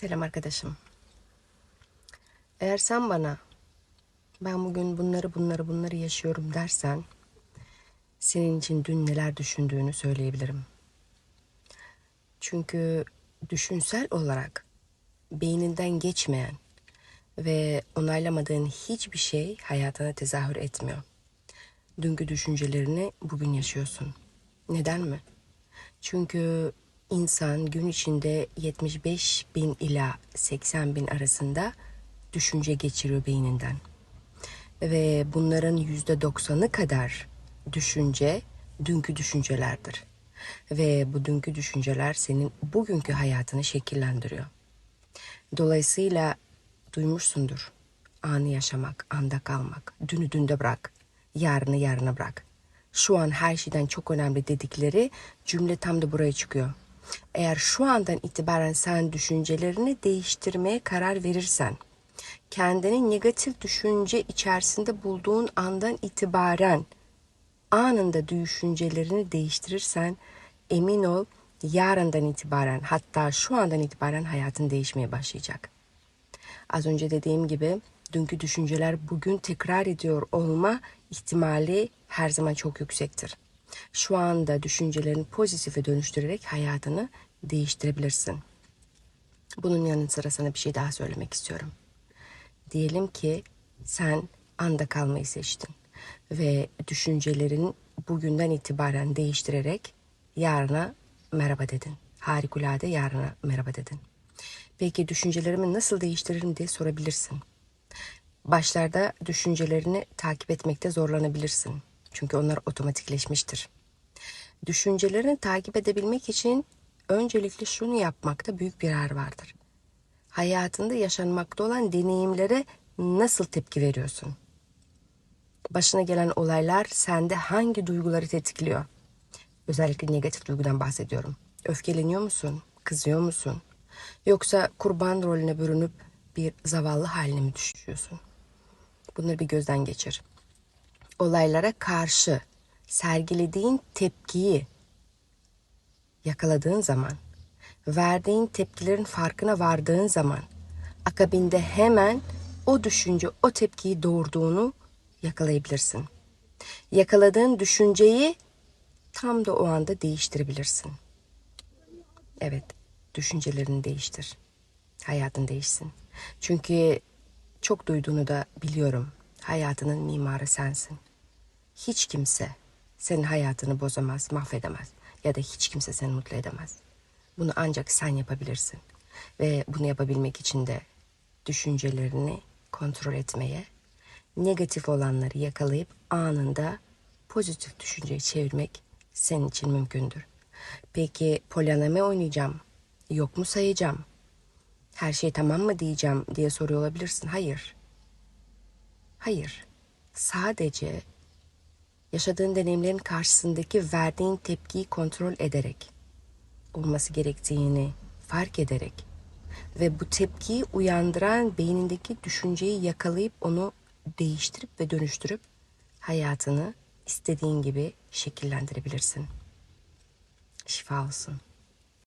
Selam arkadaşım. Eğer sen bana ben bugün bunları bunları bunları yaşıyorum dersen senin için dün neler düşündüğünü söyleyebilirim. Çünkü düşünsel olarak beyninden geçmeyen ve onaylamadığın hiçbir şey hayatına tezahür etmiyor. Dünkü düşüncelerini bugün yaşıyorsun. Neden mi? Çünkü insan gün içinde 75 bin ila 80 bin arasında düşünce geçiriyor beyninden. Ve bunların yüzde 90'ı kadar düşünce dünkü düşüncelerdir. Ve bu dünkü düşünceler senin bugünkü hayatını şekillendiriyor. Dolayısıyla duymuşsundur. Anı yaşamak, anda kalmak, dünü dünde bırak, yarını yarına bırak. Şu an her şeyden çok önemli dedikleri cümle tam da buraya çıkıyor. Eğer şu andan itibaren sen düşüncelerini değiştirmeye karar verirsen, kendini negatif düşünce içerisinde bulduğun andan itibaren anında düşüncelerini değiştirirsen emin ol yarından itibaren hatta şu andan itibaren hayatın değişmeye başlayacak. Az önce dediğim gibi dünkü düşünceler bugün tekrar ediyor olma ihtimali her zaman çok yüksektir. Şu anda düşüncelerini pozitife dönüştürerek hayatını değiştirebilirsin. Bunun yanı sıra sana bir şey daha söylemek istiyorum. Diyelim ki sen anda kalmayı seçtin ve düşüncelerin bugünden itibaren değiştirerek yarına merhaba dedin. Harikulade yarına merhaba dedin. Peki düşüncelerimi nasıl değiştiririm diye sorabilirsin. Başlarda düşüncelerini takip etmekte zorlanabilirsin. Çünkü onlar otomatikleşmiştir. Düşüncelerini takip edebilmek için öncelikle şunu yapmakta büyük bir yer vardır. Hayatında yaşanmakta olan deneyimlere nasıl tepki veriyorsun? Başına gelen olaylar sende hangi duyguları tetikliyor? Özellikle negatif duygudan bahsediyorum. Öfkeleniyor musun? Kızıyor musun? Yoksa kurban rolüne bürünüp bir zavallı haline mi düşüyorsun? Bunları bir gözden geçir. Olaylara karşı sergilediğin tepkiyi yakaladığın zaman, verdiğin tepkilerin farkına vardığın zaman, akabinde hemen o düşünce o tepkiyi doğurduğunu yakalayabilirsin. Yakaladığın düşünceyi tam da o anda değiştirebilirsin. Evet, düşüncelerini değiştir. Hayatın değişsin. Çünkü çok duyduğunu da biliyorum. Hayatının mimarı sensin. Hiç kimse senin hayatını bozamaz, mahvedemez ya da hiç kimse seni mutlu edemez. Bunu ancak sen yapabilirsin. Ve bunu yapabilmek için de düşüncelerini kontrol etmeye, negatif olanları yakalayıp anında pozitif düşünceyi çevirmek senin için mümkündür. Peki polyaneme oynayacağım, yok mu sayacağım, her şey tamam mı diyeceğim diye soruyor olabilirsin. Hayır. Hayır. Sadece yaşadığın deneyimlerin karşısındaki verdiğin tepkiyi kontrol ederek olması gerektiğini fark ederek ve bu tepkiyi uyandıran beynindeki düşünceyi yakalayıp onu değiştirip ve dönüştürüp hayatını istediğin gibi şekillendirebilirsin. Şifa olsun.